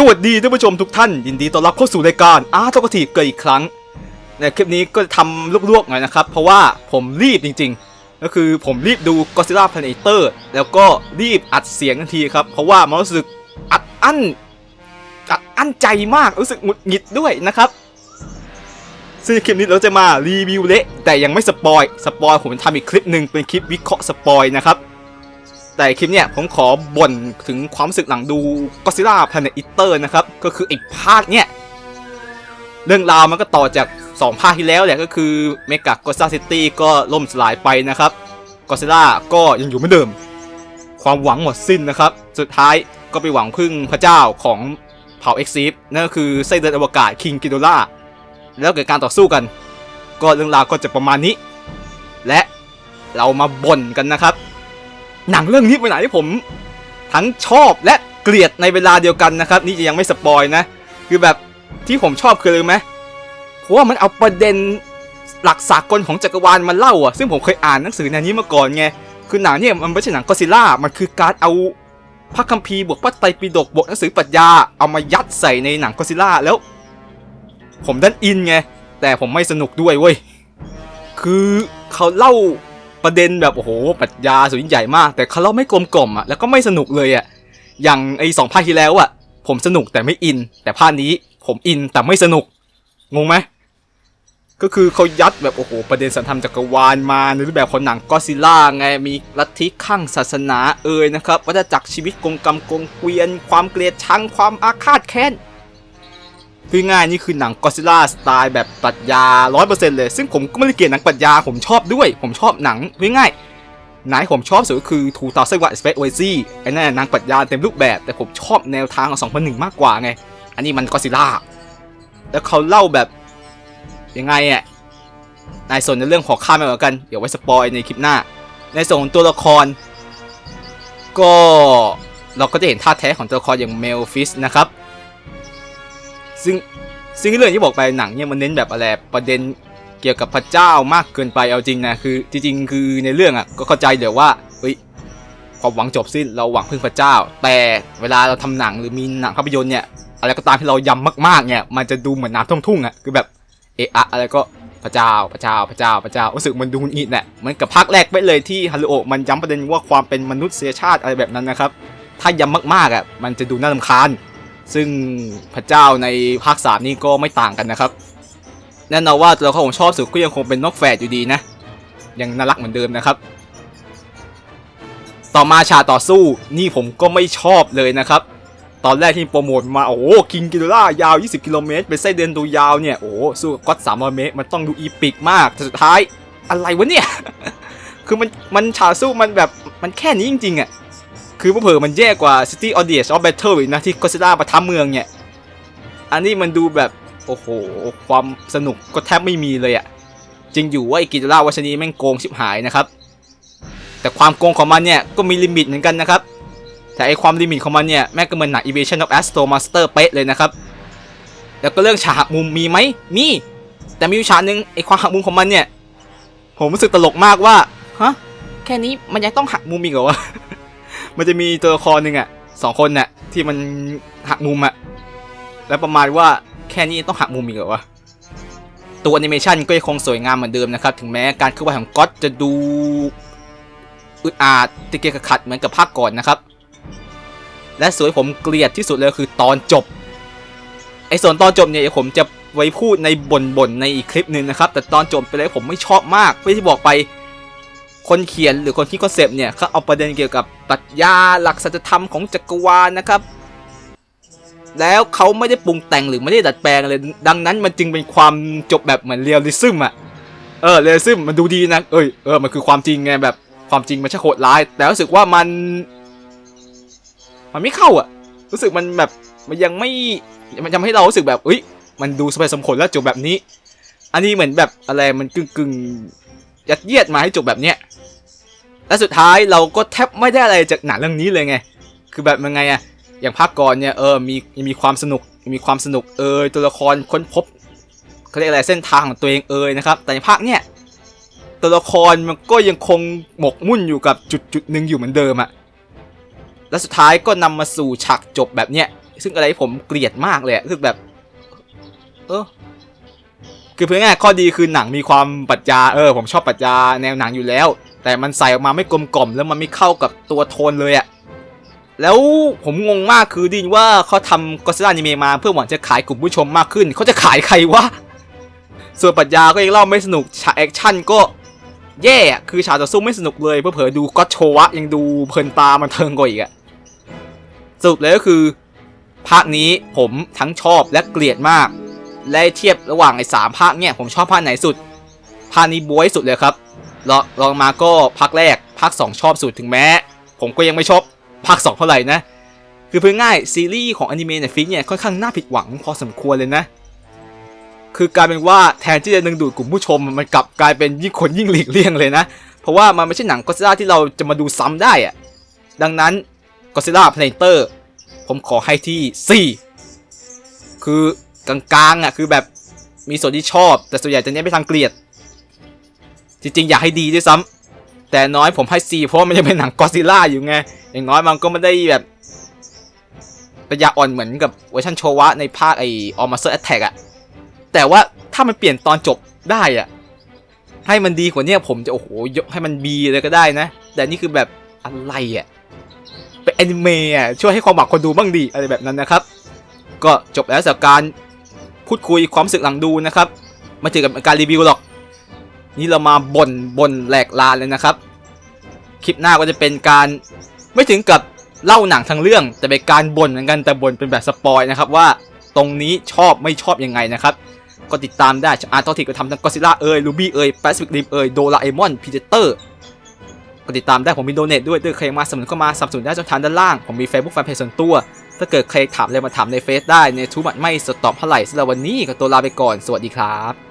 สวัสดีท่านผู้ชมทุกท่าน ยินดีต้อนรับเข้าสู่รายการอาร์ตกทีเกิดอีกครั้ง ในคลิปนี้ก็จะทำลวกๆหน่อยนะครับ เพราะว่าผมรีบจริงๆ ก็คือผมรีบดู Godzilla Planeator แล้วก็รีบอัดเสียงทันทีครับ เพราะว่ามันรู้สึกอัดอั้น อัดอั้นใจมากรู้สึกหงุดหงิดด้วยนะครับ ซึ่งคลิปนี้เราจะมารีวิวเละแต่ยังไม่สปอยสปอยผมทำอีกคลิปหนึ่งเป็นคลิปวิเคราะห์สปอยนะครับ แต่คลิปเนี้ยผมขอบ่นถึงความรู้สึกหลังดู Godzilla Planet Eater นะครับ ก็คือไอ้ภาคเนี้ยเรื่องราวมันก็ต่อจาก 2 ภาคที่แล้วแหละก็คือ Mega Godzilla City ก็ล่มสลายไปนะครับ Godzilla ก็ยังอยู่เหมือนเดิม ความหวังหมดสิ้นนะครับ สุดท้ายก็ไปหวังพึ่งพระเจ้าของเผ่า e x i f นั่นก็คือไส้เดือนอวกาศ King Ghidorah แล้วเกิดการต่อสู้กัน ก็เรื่องราวก็จะประมาณนี้ และเรามาบ่นกันนะครับ หนังเรื่องนี้เป็นหนังที่ผมทั้งชอบและเกลียดในเวลาเดียวกันนะครับ นี่จะยังไม่สปอยนะ คือแบบที่ผมชอบคืออะไรรู้ไหมเพราะว่ามันเอาประเด็นหลักสากลของจักรวาลมาเล่าอะซึ่งผมเคยอ่านหนังสือแนวนี้มาก่อนไงคือหนังเนี่ยมันไม่ใช่หนังก็ซิล่ามันคือการเอาพระคัมภีร์บวกพระไตรปิฎกบวกหนังสือปรัชญาเอามายัดใส่ในหนังก็ซิล่าแล้ว ผมดันอินไงแต่ผมไม่สนุกด้วยเว้ยคือเขาเล่า ประเด็นแบบโอ้โหปรัชญาสุดยิ่งใหญ่มาก แต่เขาเล่าไม่กลมกล่อมอะแล้วก็ไม่สนุกเลยอะอย่างไอสองภาคที่แล้วอะ ผมสนุกแต่ไม่อิน แต่ภาคนี้ผมอินแต่ไม่สนุกงงไหมก็คือเขายัดแบบโอ้โหประเด็นสันธรรมจักรวาลมาในรูปแบบของหนังก็ซิล่าไงมีลัทธิข้างศาสนาเอ่ยนะครับวัฏจักรชีวิตกงกรรมกงเกวียน ความเกลียดชังความอาฆาตแค้น คือง่ายนี่คือหนังก็ซิล่าสไตล์แบบปรัชญา100%เปอร์เซ็นต์เลย ซึ่งผมก็ไม่ได้เกลียดหนังปรัชญาผมชอบด้วย ผมชอบหนังง่ายหนังผมชอบสุดก็คือ2001 Space Odyssey ไอ้นั่นนะหนังปรัชญาเต็มรูปแบบ แต่ผมชอบแนวทางของ 2001 มากกว่าไง อันนี้มันก็ซิล่า แล้วเขาเล่าแบบยังไงอะนส่วนในเรื่องของข้ามไปเหมือนกัน เดี๋ยวไว้สปอยในคลิปหน้า ในส่วนของตัวละคร ก็เราก็จะเห็นท่าแท้ของตัวละครอย่างเมลฟิสนะครับ ซึ่งซึ่งเรื่องที่บอกไปหนังเนี่ยมันเน้นแบบอะไรประเด็นเกี่ยวกับพระเจ้ามากเกินไปเอาจริงนะคือจริงๆคือในเรื่องอะก็เข้าใจเดี๋ยวว่าเฮ้ยความหวังจบสิ้นเราหวังพึ่งพระเจ้า แต่เวลาเราทำหนังหรือมีหนังภาพยนตร์เนี่ยอะไรก็ตามที่เรายำมากๆเนี่ยมันจะดูเหมือนน้ำท่วมทุ่งอะคือแบบเอะอะอะไรก็พระเจ้าพระเจ้าพระเจ้าพระเจ้ารู้สึกมันดูงิดแหละมือนกับภาคแรกไปเลยที่ฮัลโหลมันย้ำประเด็นว่าความเป็นมนุษยชาติอะไรแบบนั้นนะครับถ้าย้ำมากๆอะมันจะดูน่ารำคาญ ซึ่งพระเจ้าในภาคสามนี่ก็ไม่ต่างกันนะครับแน่นอนว่าตัวละครผมชอบสุดก็ยังคงเป็นนกแฝดอยู่ดีนะยังน่ารักเหมือนเดิมนะครับ ต่อมาฉากต่อสู้นี่ผมก็ไม่ชอบเลยนะครับ ตอนแรกที่โปรโมทมาโอ้โหคิงกิโดล่ายาว 20 กิโลเมตร เป็นไส้เดือนตัวยาวเนี่ยโอ้สู้ก็อต300เมตร มันต้องดูอีปิกมากแต่สุดท้ายอะไรวะเนี่ย คือมันมันฉากสู้มันแบบมันแค่นี้จริงๆอะ คือเผื่อมันแย่กว่า City Audience of Battle อีกนะที่ก็ซิล่าประทับเมืองเนี่ย อันนี้มันดูแบบโอ้โห ความสนุกก็แทบไม่มีเลยอะ่ะจริงอยู่ว่าไอ้กิจล่าวัชนีแม่งโกงชิบหายนะครับ แต่ความโกงของมันเนี่ยก็มีลิมิตเหมือนกันนะครับ แต่ไอความลิมิตของมันเนี่ยแม่งก็เหมือนหนัง Evasion of Astro Master เป๊ะเลยนะครับ แล้วก็เรื่องฉากมุมมีไหมมี แต่มีอยู่ฉากหนึงไอความหักมุมของมันเนี่ย ผมรู้สึกตลกมากว่าฮะแค่นี้มันยังต้องหักมุมอีกเหรอวะ มันจะมีตัวละครหนึ่งอะสองคนน่ะ ที่มันหักมุมอะ แล้วประมาณว่าแค่นี้ต้องหักมุมอีกเหรอวะตัวแอนิเมชันก็ยังคงสวยงามเหมือนเดิมนะครับ ถึงแม้การเคลื่อนไหวของก็อตจะดูอึดอาดติเกียจขัดเหมือนกับภาคก่อนนะครับ และสวยผมเกลียดที่สุดเลยคือตอนจบไอ้ส่วนตอนจบเนี่ยผมจะไว้พูดในบ่นๆในอีกคลิปหนึ่งนะครับ แต่ตอนจบไปเลยผมไม่ชอบมากเพื่ที่บอกไป คนเขียนหรือคนที่คอนเซปต์เนี่ยเขาเอาประเด็นเกี่ยวกับปรัชญาหลักสัจธรรมของจักรวาลนะครับ แล้วเขาไม่ได้ปรุงแต่งหรือไม่ได้ดัดแปลงเลยดังนั้นมันจึงเป็นความจบแบบเหมือนเรียลลิซึมอะเออเรียลลิซึมมันดูดีนะเอ้ยเออมันคือความจริงไงแบบความจริงมันช่างโหดร้าย แต่รู้สึกว่ามัน มันไม่เข้าอะรู้สึกมันแบบมันยังไม่มันทำให้เรารู้สึกแบบเอ้ยมันดูสมเหตุสมผลแล้วจบแบบนี้ อันนี้เหมือนแบบอะไรมันกึ่งกึ่ง ยัดเยียดมาให้จบแบบเนี้ยและสุดท้ายเราก็แทบไม่ได้อะไรจากหนังเรื่องนี้เลยไง คือแบบยังไงอะอย่างภาคก่อนเนี่ยเออมีมีความสนุกมีความสนุกเอยตัวละครค้นพบเขาเรียกอะไรเส้นทางของตัวเองเอยนะครับ แต่ในภาคเนี่ยตัวละครมันก็ยังคงหมกมุ่นอยู่กับจุดจุดหนึ่งอยู่เหมือนเดิมอะและสุดท้ายก็นำมาสู่ฉากจบแบบเนี้ยซึ่งอะไรผมเกลียดมากเลยคือแบบ เออ คือเพื่อง่ายข้อดีคือหนังมีความปรัชญาเออผมชอบปรัชญาแนวหนังอยู่แล้ว แต่มันใส่ออกมาไม่กลมกล่อม แล้วมันไม่เข้ากับตัวโทนเลยอะแล้วผมงงมากคือดินว่าเขาทำก็ซิล่านิเมะมาเพื่อหวังจะขายกลุ่มผู้ชมมากขึ้นเขาจะขายใครวะส่วนปรัชญาก็ยังเล่าไม่สนุกฉากแอคชั่นก็แย่คือฉากต่อสู้ไม่สนุกเลยเพื่อเผลอดูก็โชวะยังดูเพลินตามันเทิงกว่าอีกอะสรุปเลยก็คือภาคนี้ผมทั้งชอบและเกลียดมาก และเทียบระหว่างไอ้สามภาคเนี่ยผมชอบภาคไหนสุด ภาคนี้บวยสุดเลยครับลองลองมาก็ภาคแรกภาค 2 ชอบสุดถึงแม้ ผมก็ยังไม่ชอบภาค 2 เท่าไหร่นะ คือเพื่อง่ายซีรีส์ของอนิเมะในฟิกเนี่ยค่อนข้างน่าผิดหวังพอสมควรเลยนะ คือกลายเป็นว่าแทนที่จะดึงดูดกลุ่มผู้ชมมันกลับกลายเป็นยิ่งคนยิ่งหลีกเลี่ยงเลยนะ เพราะว่ามันไม่ใช่หนังก็ซิล่าที่เราจะมาดูซ้ำได้อะดังนั้นก็ซิล่าเพลเตอร์ผมขอให้ที่ 4 คือ กลางๆอะคือแบบมีส่วนที่ชอบ แต่ส่วนใหญ่จะเน้นไปทางเกลียด จริงๆ อยากให้ดีด้วยซ้ำแต่น้อยผมให้4เพราะมันยังเป็นหนังก็ซิล่าอยู่ไง อย่างน้อยมันก็ไม่ได้แบบปัญญาอ่อนเหมือนกับเวอร์ชันโชวะในภาคไอออมาเซอร์แอตแทกอะแต่ว่าถ้ามันเปลี่ยนตอนจบได้อะให้มันดีกว่านี้ผมจะโอ้โหยกให้มันบีเลยก็ได้นะ แต่นี่คือแบบอะไรอะเป็นแอนิเมะอะช่วยให้ความหวังคนดูบ้างดีอะไรแบบนั้นนะครับ ก็จบแล้วสำหรับการ พูดคุยความรู้สึกหลังดูนะครับไมาเจอกับการรีวิวหรอก นี่เรามาบ่นบ่นแหลกลานเลยนะครับ คลิปหน้าก็จะเป็นการไม่ถึงกับเล่าหนังทั้งเรื่อง แต่เป็นการบ่นเหมือนกันแต่บ่นเป็นแบบสปอยนะครับว่าตรงนี้ชอบไม่ชอบยังไงนะครับ ก็ติดตามได้อาร์ตอทิกก็ทำทั้งก็ซิล่าเอ่ยลูบี้เอ่ยแปซิฟิกริมเอ่ยโดราเอมอนพีเตอร์ก็ติดตามได้ผมมีโดเนทด้วยด้วยใครมาสนับสนุนเข้ามาสนับสนุนได้ช่องทางด้านล่างผมมี Facebook แฟนเพจส่วนตัว ถ้าเกิดใครถามอะไรมาถามในเฟซได้ในทูบัตไม่สตอบเท่าไหร่สำหรับวันนี้ก็ตัวลาไปก่อนสวัสดีครับ